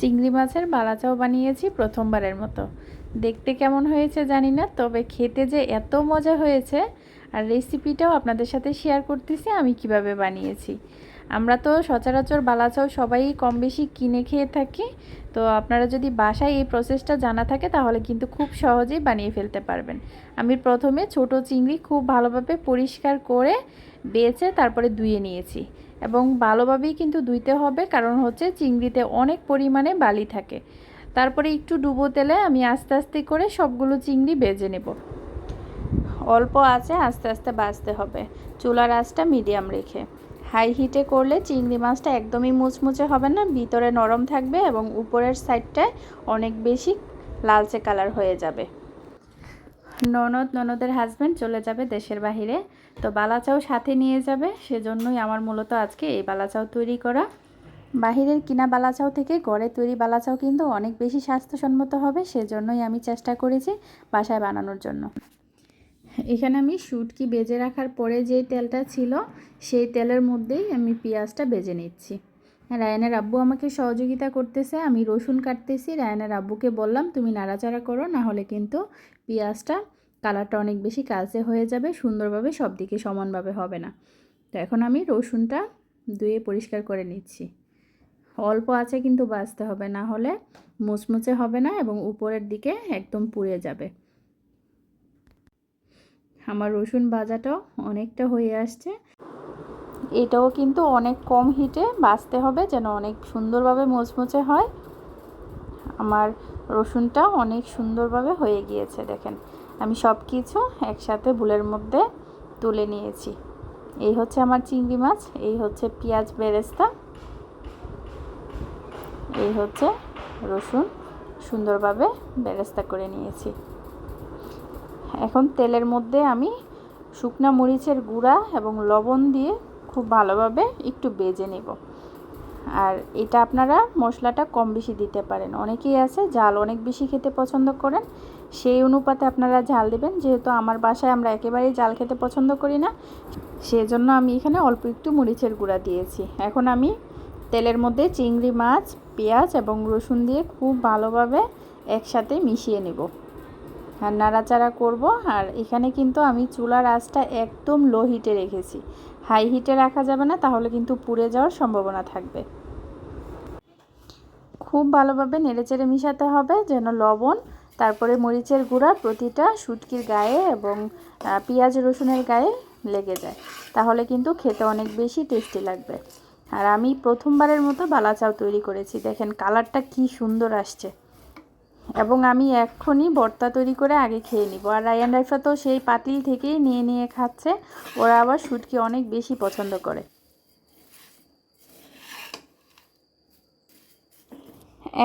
চিংড়ি মাছের বালাচাও বানিয়েছি প্রথমবারের মতো। দেখতে কেমন হয়েছে জানি না, তবে খেতে যে এত মজা হয়েছে আর রেসিপিটাও আপনাদের সাথে শেয়ার করতেছি আমি কীভাবে বানিয়েছি। আমরা তো সচরাচর বালাচাও সবাই কম বেশি কিনে খেয়ে থাকি, তো আপনারা যদি বাসায় এই প্রসেসটা জানা থাকে তাহলে কিন্তু খুব সহজেই বানিয়ে ফেলতে পারবেন। আমি প্রথমে ছোট চিংড়ি খুব ভালোভাবে পরিষ্কার করে বেছে তারপরে ধুয়ে নিয়েছি। এবং ভালোভাবেই কিন্তু ধুইতে হবে, কারণ হচ্ছে চিংড়িতে অনেক পরিমাণে বালি থাকে। তারপরে একটু ডুবো তেলে আমি আস্তে আস্তে করে সবগুলো চিংড়ি বেজে নেব। অল্প আছে আস্তে আস্তে বাজতে হবে, চুলার আঁচটা মিডিয়াম রেখে। হাই হিটে করলে চিংড়ি মাছটা একদমই মুচমুচে হবে না, ভিতরে নরম থাকবে এবং উপরের সাইডটায় অনেক বেশি লালচে কালার হয়ে যাবে। ননদ ননদের হাজব্যান্ড চলে যাবে দেশের বাহিরে। তো বালাচাও সাথে নিয়ে যাবে, সেজন্যই আমার মূলত আজকে এই বালাচাও তৈরি করা। বাহিরের কিনা বালাচাও থেকে ঘরে তৈরি বালাচাও কিন্তু অনেক বেশি স্বাস্থ্যসম্মত হবে, সেজন্যই আমি চেষ্টা করেছি বাসায় বানানোর জন্য। এখানে আমি শুটকি বেজে রাখার পরে যে তেলটা ছিল, সেই তেলের মধ্যেই আমি পেঁয়াজটা বেজে নিচ্ছি। রায়ানের আব্বু আমাকে সহযোগিতা করতেছে, আমি রসুন কাটতেছি, রায়ানের আব্বুকে বললাম, তুমি নাড়াচাড়া করো, না হলে কিন্তু পেঁয়াজটা কালারটা অনেক বেশি কালচে হয়ে যাবে, সুন্দরভাবে সব দিকে সমানভাবে হবে না। তো এখন আমি রসুনটা ধুয়ে পরিষ্কার করে নিচ্ছি। অল্প আছে কিন্তু বাঁচতে হবে, না হলে মুচমুচে হবে না এবং উপরের দিকে একদম পুড়ে যাবে। আমার রসুন ভাজাটাও অনেকটা হয়ে আসছে। এটাও কিন্তু অনেক কম হিটে বাছতে হবে যেন অনেক সুন্দরভাবে মুচমুচে হয়। আমার রসুনটা অনেক সুন্দরভাবে হয়ে গিয়েছে, দেখেন। আমি সব কিছু একসাথে বুলের মধ্যে তুলে নিয়েছি। এই হচ্ছে আমার চিংড়ি মাছ, এই হচ্ছে পেঁয়াজ বেরেস্তা, এই হচ্ছে রসুন সুন্দরভাবে বেরেস্তা করে নিয়েছি। এখন তেলের মধ্যে আমি শুকনা মরিচের গুঁড়া এবং লবণ দিয়ে খুব ভালোভাবে একটু বেজে নেব। আর এটা আপনারা মশলাটা কম বেশি দিতে পারেন। অনেকেই আছে, ঝাল অনেক বেশি খেতে পছন্দ করেন। সেই অনুপাতে আপনারা ঝাল দেবেন। যেহেতু আমার বাসায় আমরা একেবারেই ঝাল খেতে পছন্দ করি না, সেজন্য আমি এখানে অল্প একটু মরিচের গুঁড়া দিয়েছি। এখন আমি তেলের মধ্যে চিংড়ি মাছ, পেঁয়াজ এবং রসুন দিয়ে খুব ভালোভাবে একসাথে মিশিয়ে নেব। আর নাড়াচাড়া করব। আর এখানে কিন্তু আমি চুলার আঁচটা একদম লো হিটে রেখেছি। হাই হিটে রাখা যাবে না, তাহলে কিন্তু পুড়ে যাওয়ার সম্ভাবনা থাকবে। খুব ভালোভাবে নেড়েচেড়ে মিশাতে হবে, যেন লবণ, তারপরে মরিচের গুঁড়া প্রতিটা শুটকির গায়ে এবং পেঁয়াজ রসুনের গায়ে লেগে যায়। তাহলে কিন্তু খেতে অনেক বেশি টেস্টি লাগবে। আর আমি প্রথমবারের মতো বালাচাও তৈরি করেছি। দেখেন কালারটা কি সুন্দর আসছে। এবং আমি এক্ষুনি ভর্তা তৈরি করে আগে খেয়ে নিব। আর রায়ান রাইফা তো সেই পাতিল থেকেই নিয়ে নিয়ে খাচ্ছে। ওরা আবার শুটকি অনেক বেশি পছন্দ করে।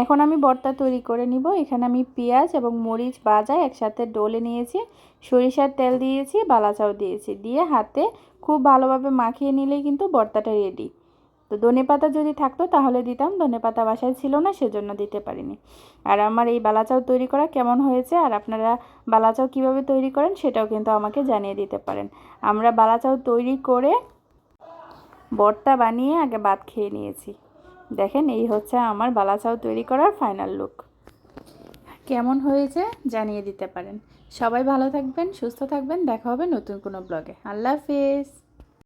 এখন আমি ভর্তা তৈরি করে নিব। এখানে আমি পেঁয়াজ এবং মরিচ বাজা একসাথে ডলে নিয়েছি। সরিষার তেল দিয়েছি, বালাচাও দিয়েছি। দিয়ে হাতে খুব ভালোভাবে মাখিয়ে নিলেই কিন্তু ভর্তাটা রেডি তো ধনে পাতা যদি থাকতো তাহলে দিতাম, ধনে পাতা বাসায় ছিল না, সেজন্য দিতে পারিনি। আর আমার এই বালাচাও তৈরি করা কেমন হয়েছে আর আপনারা বালাচাও কীভাবে তৈরি করেন সেটাও কিন্তু আমাকে জানিয়ে দিতে পারেন। আমরা বালাচাও তৈরি করে বর্তা বানিয়ে আগে ভাত খেয়ে নিয়েছি। দেখেন, এই হচ্ছে আমার বালাচাও তৈরি করার ফাইনাল লুক কেমন হয়েছে জানিয়ে দিতে পারেন। সবাই ভালো থাকবেন, সুস্থ থাকবেন, দেখা হবে নতুন কোনো ব্লগে আল্লাহ হাফেজ।